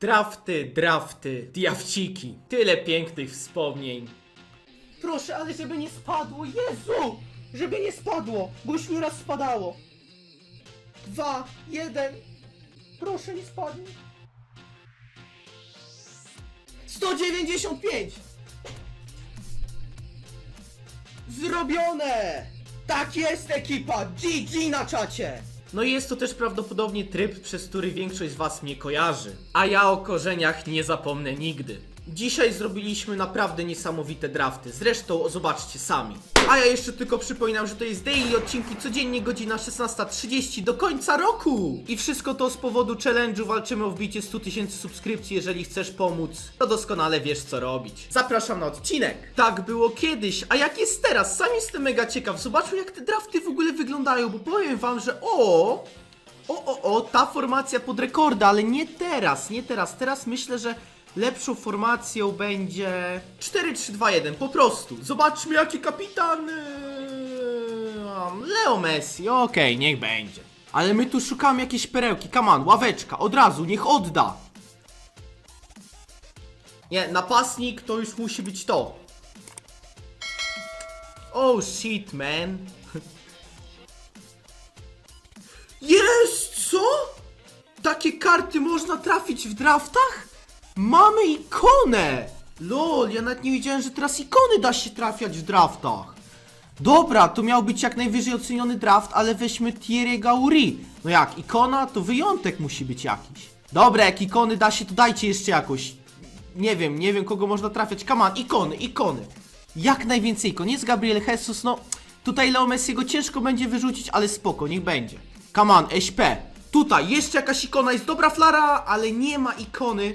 Drafty, drafty, diawciki. Tyle pięknych wspomnień. Proszę, ale żeby nie spadło, Jezu! Żeby nie spadło, bo już nieraz spadało. Dwa, jeden. Proszę, nie spadnie. 195! Zrobione! Tak jest ekipa! GG na czacie! No i jest to też prawdopodobnie tryb, przez który większość z was mnie kojarzy. A ja o korzeniach nie zapomnę nigdy. Dzisiaj zrobiliśmy naprawdę niesamowite drafty, zresztą zobaczcie sami. A ja jeszcze tylko przypominam, że to jest daily odcinki codziennie godzina 16.30 do końca roku! I wszystko to z powodu challenge'u walczymy o wbicie 100 tysięcy subskrypcji, jeżeli chcesz pomóc, to doskonale wiesz co robić. Zapraszam na odcinek! Tak było kiedyś, a jak jest teraz? Sam jestem mega ciekaw, zobaczmy jak te drafty w ogóle wyglądają, bo powiem wam, że o... O, o, o, ta formacja pod rekorda, ale nie teraz, nie teraz. Teraz myślę, że lepszą formacją będzie 4-3-2-1, po prostu. Zobaczmy jaki kapitan... Um, Leo Messi, okej, niech będzie. Ale my tu szukamy jakiejś perełki, come on, ławeczka, od razu, niech odda. Nie, napastnik to już musi być to. Oh shit, man. Jest, co? Takie karty można trafić w draftach? Mamy ikonę! Lol, ja nawet nie wiedziałem, że teraz ikony da się trafiać w draftach. Dobra, to miał być jak najwyżej oceniony draft, ale weźmy Thierry Gauri. No jak, ikona, to wyjątek musi być jakiś. Dobra, jak ikony da się, to dajcie jeszcze jakoś. Nie wiem, nie wiem kogo można trafiać. Come on, ikony, ikony. Jak najwięcej ikon. Jest Gabriel Jesus, no tutaj Leo Messiego ciężko będzie wyrzucić, ale spoko, niech będzie. Come on, SP. Tutaj jeszcze jakaś ikona, jest dobra flara, ale nie ma ikony.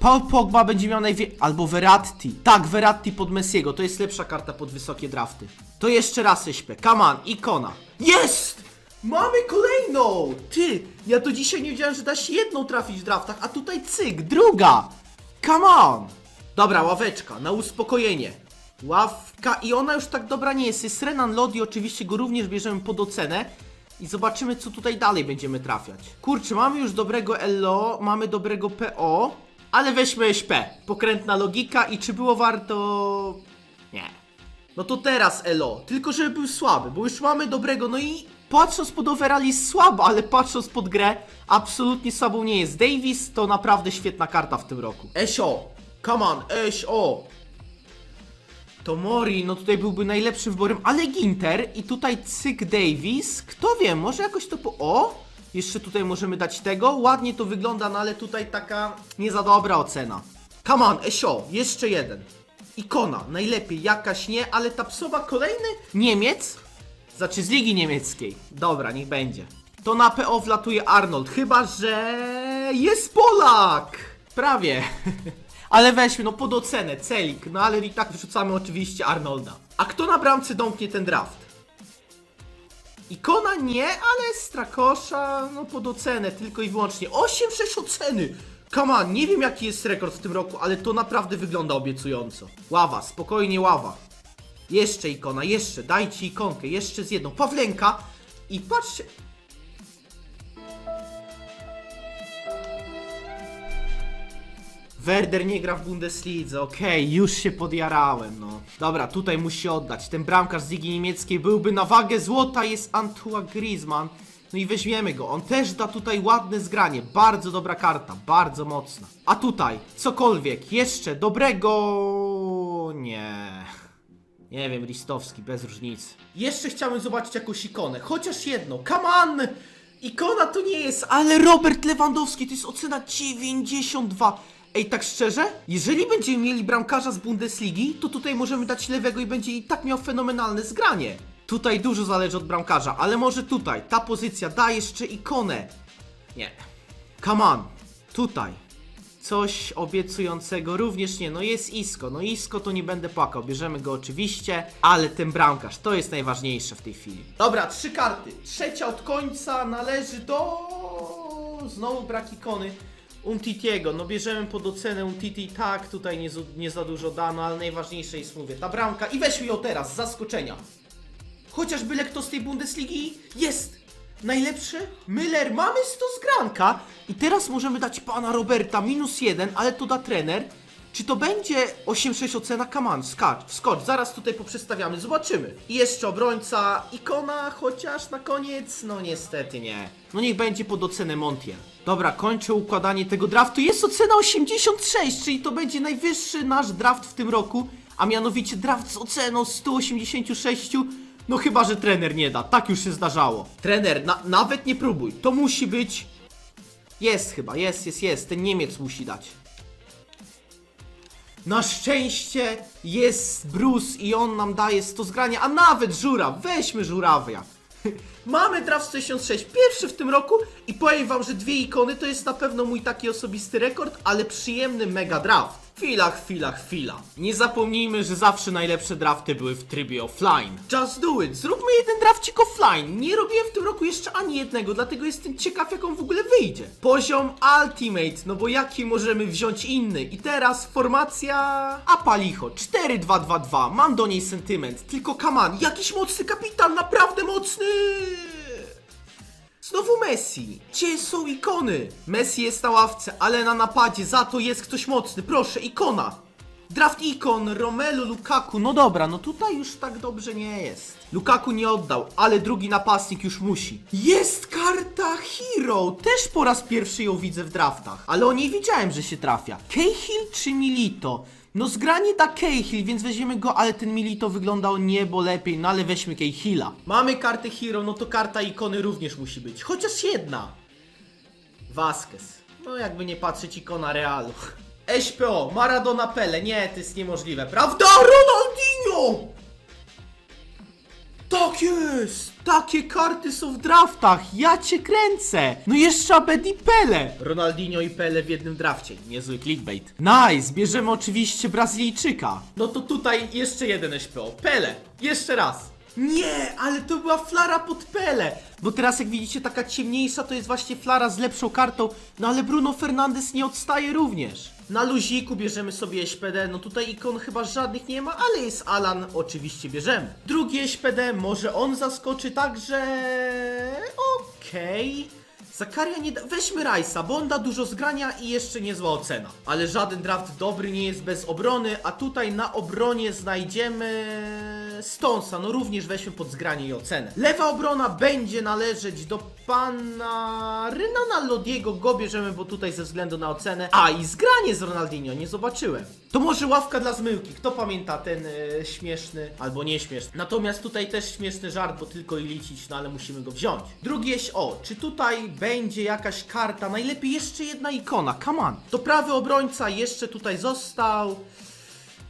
Paul Pogba będzie miał najwie... Albo Verratti. Tak, Verratti pod Messiego. To jest lepsza karta pod wysokie drafty. To jeszcze raz śpę. Come on, ikona. Jest! Mamy kolejną! Ty, ja to dzisiaj nie wiedziałem, że da się jedną trafić w draftach, a tutaj cyk, druga! Come on! Dobra, ławeczka, na uspokojenie. Ławka i ona już tak dobra nie jest. Jest Renan Lodi, oczywiście go również bierzemy pod ocenę. I zobaczymy, co tutaj dalej będziemy trafiać. Kurczę, mamy już dobrego LO, mamy dobrego PO, ale weźmy SP. Pokrętna logika i czy było warto... Nie. No to teraz Elo, tylko żeby był słaby, bo już mamy dobrego, no i patrząc pod overall jest słabo, ale patrząc pod grę absolutnie słabą nie jest. Davis to naprawdę świetna karta w tym roku. Esio, come on, Esio. To Mori, no tutaj byłby najlepszym wyborem, ale Ginter i tutaj Cyk Davis, kto wie, może jakoś to po... O! Jeszcze tutaj możemy dać tego, ładnie to wygląda, no ale tutaj taka nie za dobra ocena. Come on, Esio, jeszcze jeden. Ikona, najlepiej, jakaś nie, ale ta psowa kolejny Niemiec, znaczy z ligi niemieckiej. Dobra, niech będzie. To na PO wlatuje Arnold, chyba że jest Polak! Prawie. ale weźmy, no pod ocenę, celik, no ale i tak wrzucamy oczywiście Arnolda. A kto na bramce domknie ten draft? Ikona nie, ale Strakosza, no pod ocenę, tylko i wyłącznie. 8-6 oceny! Come on, nie wiem jaki jest rekord w tym roku, ale to naprawdę wygląda obiecująco. Ława, spokojnie ława. Jeszcze ikona, jeszcze, dajcie ikonkę, jeszcze z jedną. Pawlenka i patrzcie... Werder nie gra w Bundeslidze, okej, już się podjarałem, no. Dobra, tutaj musi oddać. Ten bramkarz z Ligi Niemieckiej byłby na wagę złota, jest Antoine Griezmann. No i weźmiemy go. On też da tutaj ładne zgranie. Bardzo dobra karta, bardzo mocna. A tutaj, cokolwiek, jeszcze dobrego... Nie... Nie wiem, Listowski, bez różnicy. Jeszcze chciałem zobaczyć jakąś ikonę, chociaż jedną. Come on! Ikona to nie jest, ale Robert Lewandowski to jest ocena 92. Ej, tak szczerze, jeżeli będziemy mieli bramkarza z Bundesligi, to tutaj możemy dać lewego i będzie i tak miał fenomenalne zgranie. Tutaj dużo zależy od bramkarza, ale może tutaj, ta pozycja da jeszcze ikonę. Nie. Come on, tutaj. Coś obiecującego również nie, no jest Isko, no Isko to nie będę płakał, bierzemy go oczywiście, ale ten bramkarz, to jest najważniejsze w tej chwili. Dobra, trzy karty, trzecia od końca należy do... Znowu brak ikony. Umtitiego, no bierzemy pod ocenę Umtiti, tak, tutaj nie, nie za dużo dano, ale najważniejsze jest, mówię, ta bramka i weźmy ją teraz, z zaskoczenia. Chociaż byle kto z tej Bundesligi jest! Najlepsze? Miller, mamy 100 z granka. I teraz możemy dać pana Roberta minus jeden, ale to da trener. Czy to będzie 8-6 ocena? Come on, skacz, wskocz, zaraz tutaj poprzestawiamy, zobaczymy. I jeszcze obrońca, ikona, chociaż na koniec, no niestety nie. No niech będzie pod ocenę Montiel. Dobra, kończę układanie tego draftu. Jest ocena 86, czyli to będzie najwyższy nasz draft w tym roku, a mianowicie draft z oceną 186. No chyba, że trener nie da, tak już się zdarzało. Trener, na, nawet nie próbuj, to musi być... Jest chyba, jest, jest, jest, ten Niemiec musi dać. Na szczęście jest Bruce i on nam daje 100 zgrania, a nawet żura, weźmy żurawia. Mamy draft 166, pierwszy w tym roku i powiem wam, że dwie ikony to jest na pewno mój taki osobisty rekord, ale przyjemny mega draft. Chwila, chwila, chwila. Nie zapomnijmy, że zawsze najlepsze drafty były w trybie offline. Just do it, zróbmy jeden drafcik offline. Nie robiłem w tym roku jeszcze ani jednego, dlatego jestem ciekaw jak on w ogóle wyjdzie. Poziom Ultimate, no bo jaki możemy wziąć inny? I teraz formacja Apalicho 4-2-2-2, mam do niej sentyment, tylko kaman, jakiś mocny kapitan, naprawdę mocny! Znowu Messi. Gdzie są ikony? Messi jest na ławce, ale na napadzie za to jest ktoś mocny. Proszę, ikona. Draft ikon, Romelu, Lukaku. No dobra, no tutaj już tak dobrze nie jest. Lukaku nie oddał, ale drugi napastnik już musi. Jest karta Hero. Też po raz pierwszy ją widzę w draftach. Ale o niej wiedziałem, że się trafia. Cahill czy Milito? No zgranie da Cahill, więc weźmiemy go, ale ten Milito wyglądał niebo lepiej, no ale weźmy Cahilla. Mamy kartę Hero, no to karta ikony również musi być. Chociaż jedna. Vasquez. No jakby nie patrzeć ikona Realu. SPO, Maradona Pele. Nie, to jest niemożliwe, prawda? Ronaldinho! Tak jest! Takie karty są w draftach! Ja cię kręcę! No jeszcze Abed i Pele! Ronaldinho i Pele w jednym drafcie. Niezły clickbait. Nice! Bierzemy oczywiście Brazylijczyka. No to tutaj jeszcze jeden SPO. Pele! Jeszcze raz! Nie, ale to była flara pod Pele! Bo teraz jak widzicie taka ciemniejsza to jest właśnie flara z lepszą kartą, no ale Bruno Fernandes nie odstaje również. Na luziku bierzemy sobie SPD, no tutaj ikon chyba żadnych nie ma, ale jest Alan, oczywiście bierzemy. Drugi SPD, może on zaskoczy także... Okej... Zakaria nie da... Weźmy Rajsa, bo on da dużo zgrania i jeszcze niezła ocena. Ale żaden draft dobry nie jest bez obrony, a tutaj na obronie znajdziemy... Stonsa, no również weźmy pod zgranie i ocenę. Lewa obrona będzie należeć do pana Rynana Lodiego, go bierzemy, bo tutaj ze względu na ocenę. A, i zgranie z Ronaldinho, nie zobaczyłem. To może ławka dla zmyłki, kto pamięta ten e, śmieszny, albo nieśmieszny. Natomiast tutaj też śmieszny żart, bo tylko i liczyć, no ale musimy go wziąć. Drugi jest, o, czy tutaj będzie jakaś karta, najlepiej jeszcze jedna ikona, come on. To prawy obrońca jeszcze tutaj został.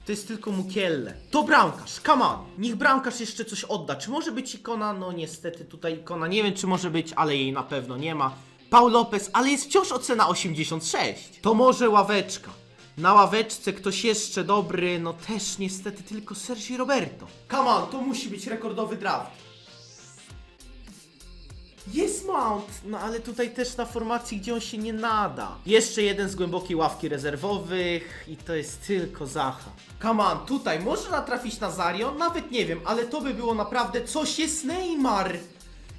To jest tylko Mukielle. To bramkarz, come on. Niech bramkarz jeszcze coś odda. Czy może być ikona? No niestety tutaj ikona. Nie wiem czy może być, ale jej na pewno nie ma. Paul Lopez, ale jest wciąż ocena 86. To może ławeczka. Na ławeczce ktoś jeszcze dobry, no też niestety tylko Sergi Roberto. Come on, to musi być rekordowy draft. Jest Mount, no ale tutaj też na formacji, gdzie on się nie nada. Jeszcze jeden z głębokiej ławki rezerwowych i to jest tylko Zacha. Come on, tutaj można trafić na Zario? Nawet nie wiem, ale to by było naprawdę coś. Jest Neymar!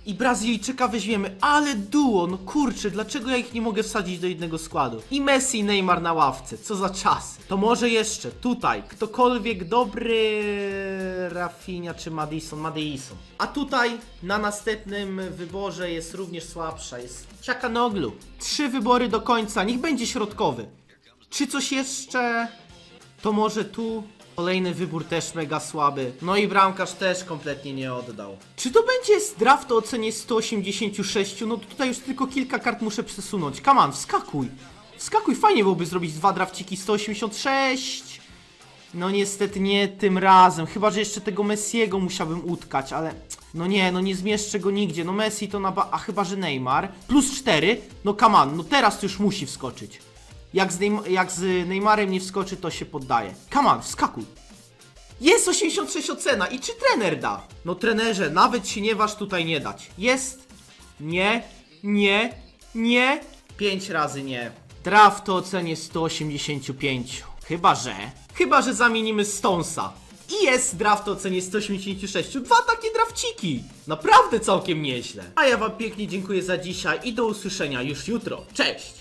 I Brazylijczyka weźmiemy, ale duo, no kurczę, dlaczego ja ich nie mogę wsadzić do jednego składu? I Messi i Neymar na ławce, co za czas. To może jeszcze tutaj, ktokolwiek dobry, Rafinha czy Madison, Madison. A tutaj na następnym wyborze jest również słabsza, jest Ciakanoglu. Trzy wybory do końca, niech będzie środkowy. Czy coś jeszcze? To może tu kolejny wybór też mega słaby. No i bramkarz też kompletnie nie oddał. Czy to będzie z draft o ocenie 186? No tutaj już tylko kilka kart muszę przesunąć. Come on, wskakuj. Wskakuj, fajnie byłoby zrobić dwa drafciki 186. No niestety nie tym razem. Chyba, że jeszcze tego Messiego musiałbym utkać, ale... No nie, no nie zmieszczę go nigdzie. No Messi to na ba... A chyba, że Neymar. Plus 4. No come on, no teraz już musi wskoczyć. Jak z, Neym jak z Neymarem nie wskoczy, to się poddaje. Come on, wskakuj. Jest 86 ocena i czy trener da? No trenerze, nawet się nie waż tutaj nie dać. Jest. Nie. Nie. Nie. 5 razy nie. Draft to ocenie 185. Chyba, że... Chyba, że zamienimy Stonesa. I jest draft o cenie 186. Dwa takie drafciki. Naprawdę całkiem nieźle. A ja wam pięknie dziękuję za dzisiaj i do usłyszenia już jutro. Cześć!